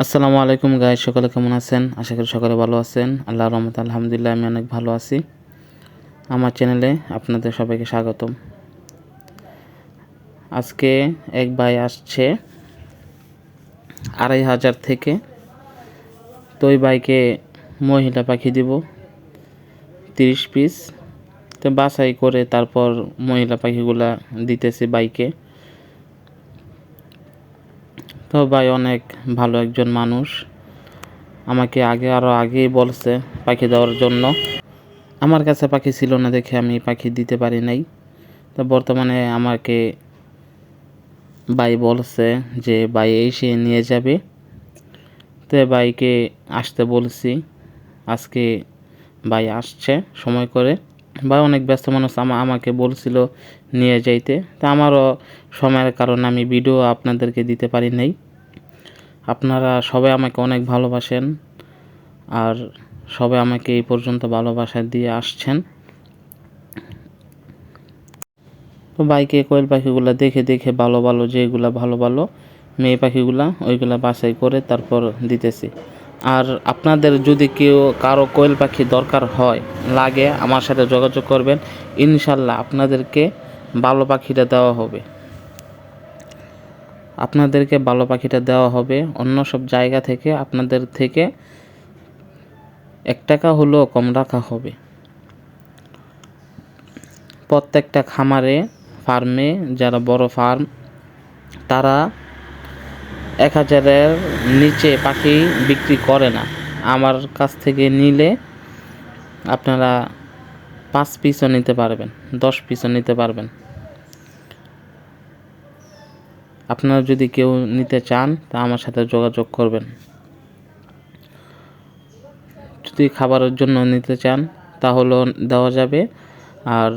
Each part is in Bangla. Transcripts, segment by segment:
আসসালামু আলাইকুম গাই সকলে কেমন আছেন? আশা করি সকলে ভালো আছেন। আল্লাহ রহমত আলহামদুলিল্লাহ, আমি অনেক ভালো আছি। আমার চ্যানেলে আপনাদের সবাইকে স্বাগতম। আজকে এক ভাই আসছে আড়াই হাজার থেকে। তো ওই বাইকে মহিলা পাখি দিব, তিরিশ পিস। তো বাছাই করে তারপর মহিলা পাখিগুলা দিতেছি বাইকে তো ভাই অনেক ভালো একজন মানুষ। আমাকে আগে আরও আগেই বলছে পাখি দেওয়ার জন্য। আমার কাছে পাখি ছিল না দেখে আমি পাখি দিতে পারি নাই। তো বর্তমানে আমাকে ভাই বলছে যে ভাই এসে নিয়ে যাবে। তো ভাইকে আসতে বলছি। আজকে ভাই আসছে সময় করে। ভাই অনেক ব্যস্ত মানুষ আমা, আমাকে বলছিল নিয়ে যাইতে। তা আমারও সময়ের কারণে আমি ভিডিও আপনাদেরকে দিতে পারি নাই। আপনারা সবাই আমাকে অনেক ভালোবাসেন আর সবাই আমাকে এই পর্যন্ত ভালোবাসা দিয়ে আসছেন। তো বাইকে কোয়েল পাখিগুলো দেখে দেখে ভালো ভালো যেগুলো ভালো ভালো, মেয়ে পাখিগুলা ওইগুলা বাছাই করে তারপর দিতেছি। আর আপনাদের যদি কেউ কারও কোয়েল পাখি দরকার হয়, লাগে আমার সাথে যোগাযোগ করবেন। ইনশাল্লাহ আপনাদেরকে ভালো পাখিটা দেওয়া হবে। আপনাদেরকে ভালো পাখিটা দেওয়া হবে। অন্য সব জায়গা থেকে আপনাদের থেকে এক টাকা হলেও কম রাখা হবে। প্রত্যেকটা খামারে, ফার্মে যারা বড় ফার্ম, তারা এক হাজারের নিচে পাখি বিক্রি করে না। আমার কাছ থেকে নিলে আপনারা পাঁচ পিসও নিতে পারবেন, দশ পিসও নিতে পারবেন। আপনারা যদি কেউ নিতে চান, তা আমার সাথে যোগাযোগ করবেন। যদি খাবারের জন্য নিতে চান, তাহলেও দেওয়া যাবে। আর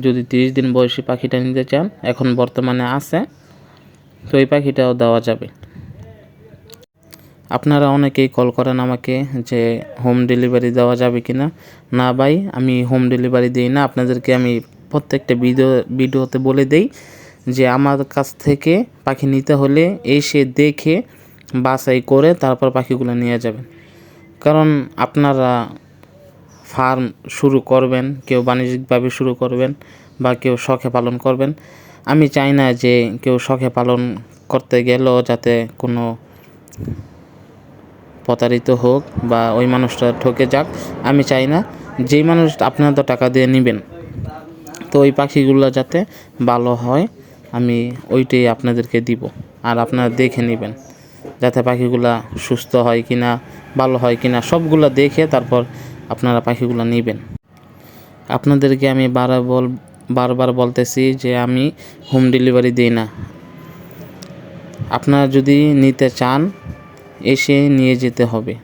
যদি তিরিশ দিন বয়সী পাখিটা নিতে চান, এখন বর্তমানে আছে। তো এই পাখিটাও দেওয়া যাবে। আপনারা অনেকেই কল করেন আমাকে যে হোম ডেলিভারি দেওয়া যাবে কি না না ভাই, আমি হোম ডেলিভারি দিই না। আপনাদেরকে আমি প্রত্যেকটা ভিডিও ভিডিওতে বলে দেই যে আমার কাছ থেকে পাখি নিতে হলে এসে দেখে, বাছাই করে তারপর পাখিগুলো নিয়ে যাবেন। কারণ আপনারা ফার্ম শুরু করবেন, কেউ বাণিজ্যিকভাবে শুরু করবেন বা কেউ শখে পালন করবেন। আমি চাই না যে কেউ শখে পালন করতে গেলেও যাতে কোনো প্রতারিত হোক বা ওই মানুষটা ঠকে যাক, আমি চাই না। যেই মানুষ আপনার তো টাকা দিয়ে নেবেন, তো ওই পাখিগুলো যাতে ভালো হয়, আমি ওইটাই আপনাদেরকে দিব। আর আপনারা দেখে নেবেন যাতে পাখিগুলা সুস্থ হয় কি না ভালো হয় কি না সবগুলো দেখে তারপর আপনারা পাখিগুলো নেবেন। আপনাদেরকে আমি বারবার বারবার বলতেছি যে আমি হোম ডেলিভারি দিই না। আপনারা যদি নিতে চান, এসে নিয়ে যেতে হবে।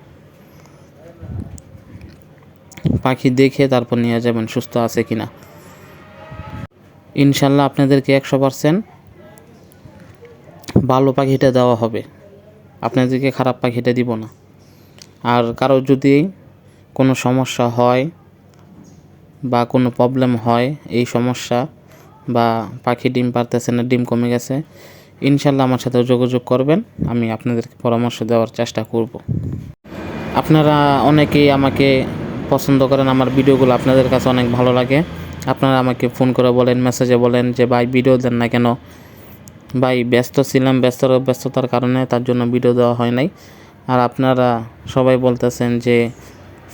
পাখি দেখে তারপর নিয়ে যাবেন, সুস্থ আছে কিনা। ইনশাল্লাহ আপনাদেরকে একশো পারসেন্ট ভালো পাখিটা দেওয়া হবে। আপনাদেরকে খারাপ পাখিটা দিব না। আর কারও যদি কোনো সমস্যা হয় বা কোনো প্রবলেম হয় এই সমস্যা বা পাখি ডিম পারতেছে না, ডিম কমে গেছে, ইনশাল্লাহ আমার সাথে যোগাযোগ করবেন, আমি আপনাদেরকে পরামর্শ দেওয়ার চেষ্টা করব। আপনারা অনেকেই আমাকে পছন্দ করেন, আমার ভিডিওগুলো আপনাদের কাছে অনেক ভালো লাগে। আপনারা আমাকে ফোন করে বলেন মেসেজে বলেন যে, ভাই, ভিডিও দেন না কেন? ভাই, ব্যস্ত ছিলাম, ব্যস্ত, ব্যস্ততার কারণে তার জন্য ভিডিও দেওয়া হয় নাই। আর আপনারা সবাই বলতেছেন যে,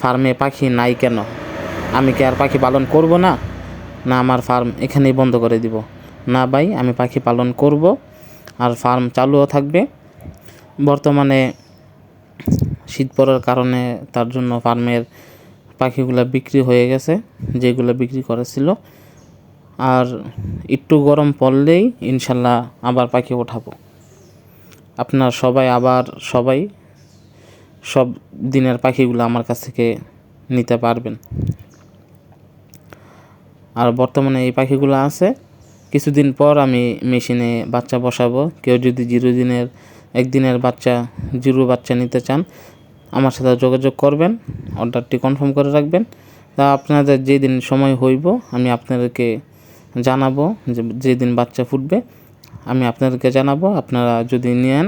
ফার্মে পাখি নাই কেন? আমি কি আর পাখি পালন করব না? না, আমার ফার্ম এখানেই বন্ধ করে দিব। না ভাই, আমি পাখি পালন করব। আর ফার্ম চালুও থাকবে। বর্তমানে শীত পড়ার কারণে তার জন্য ফার্মের পাখিগুলো বিক্রি হয়ে গেছে, যেগুলো বিক্রি করেছিল। আর একটু গরম পড়লেই ইনশাল্লাহ আবার পাখি ওঠাবো। আপনার সবাই আবার সবাই সব দিনের পাখিগুলো আমার কাছ থেকে নিতে পারবেন। আর বর্তমানে এই পাখিগুলো আছে। কিছুদিন পর আমি মেশিনে বাচ্চা বসাবো। কেউ যদি জিরো দিনের একদিনের বাচ্চা, জিরো বাচ্চা নিতে চান, আমার সাথে যোগাযোগ করবেন, অর্ডারটি কনফার্ম করে রাখবেন। তা আপনাদের যেদিন সময় হইব, আমি আপনাদেরকে জানাব যে যেদিন বাচ্চা ফুটবে, আমি আপনাদেরকে জানাব। আপনারা যদি নেন,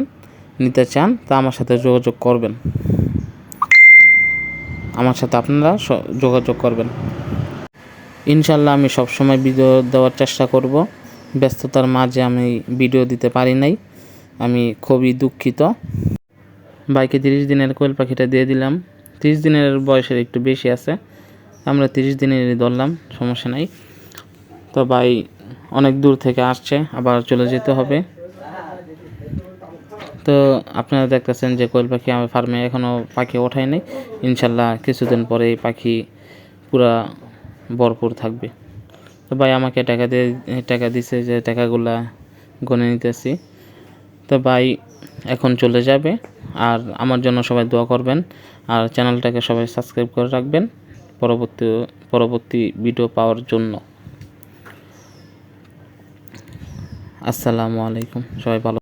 নিতে চান, তা আমার সাথে যোগাযোগ করবেন। আমার সাথে আপনারা যোগাযোগ করবেন। ইনশাল্লাহ আমি সবসময় ভিডিও দেওয়ার চেষ্টা করব। ব্যস্ততার মাঝে আমি ভিডিও দিতে পারি নাই। আমি খুবই দুঃখিত। বাইকে তিরিশ দিনের কোয়েল পাখিটা দিয়ে দিলাম। তিরিশ দিনের বয়সের একটু বেশি আছে। আমরা তিরিশ দিনেরই ধরলাম, সমস্যা নাই। তো ভাই অনেক দূর থেকে আসছে, আবার চলে যেতে হবে। তো আপনারা দেখতেছেন যে কোয়েল পাখি আমার ফার্মে এখনও পাখি ওঠায় নাই। ইনশাল্লাহ কিছুদিন পরে পাখি পুরা ভরপুর থাকবে। তো ভাই আমাকে টাকা দিয়ে, টাকা দিছে যে টাকাগুলা গনে নিতেছি। তো ভাই এখন চলে যাবে আর আমার জন্য সবাই দোয়া করবেন আর চ্যানেলটাকে সবাই সাবস্ক্রাইব করে রাখবেন পরবর্তী পরবর্তী ভিডিও পাওয়ার জন্য। আসসালামু আলাইকুম, সবাই ভালো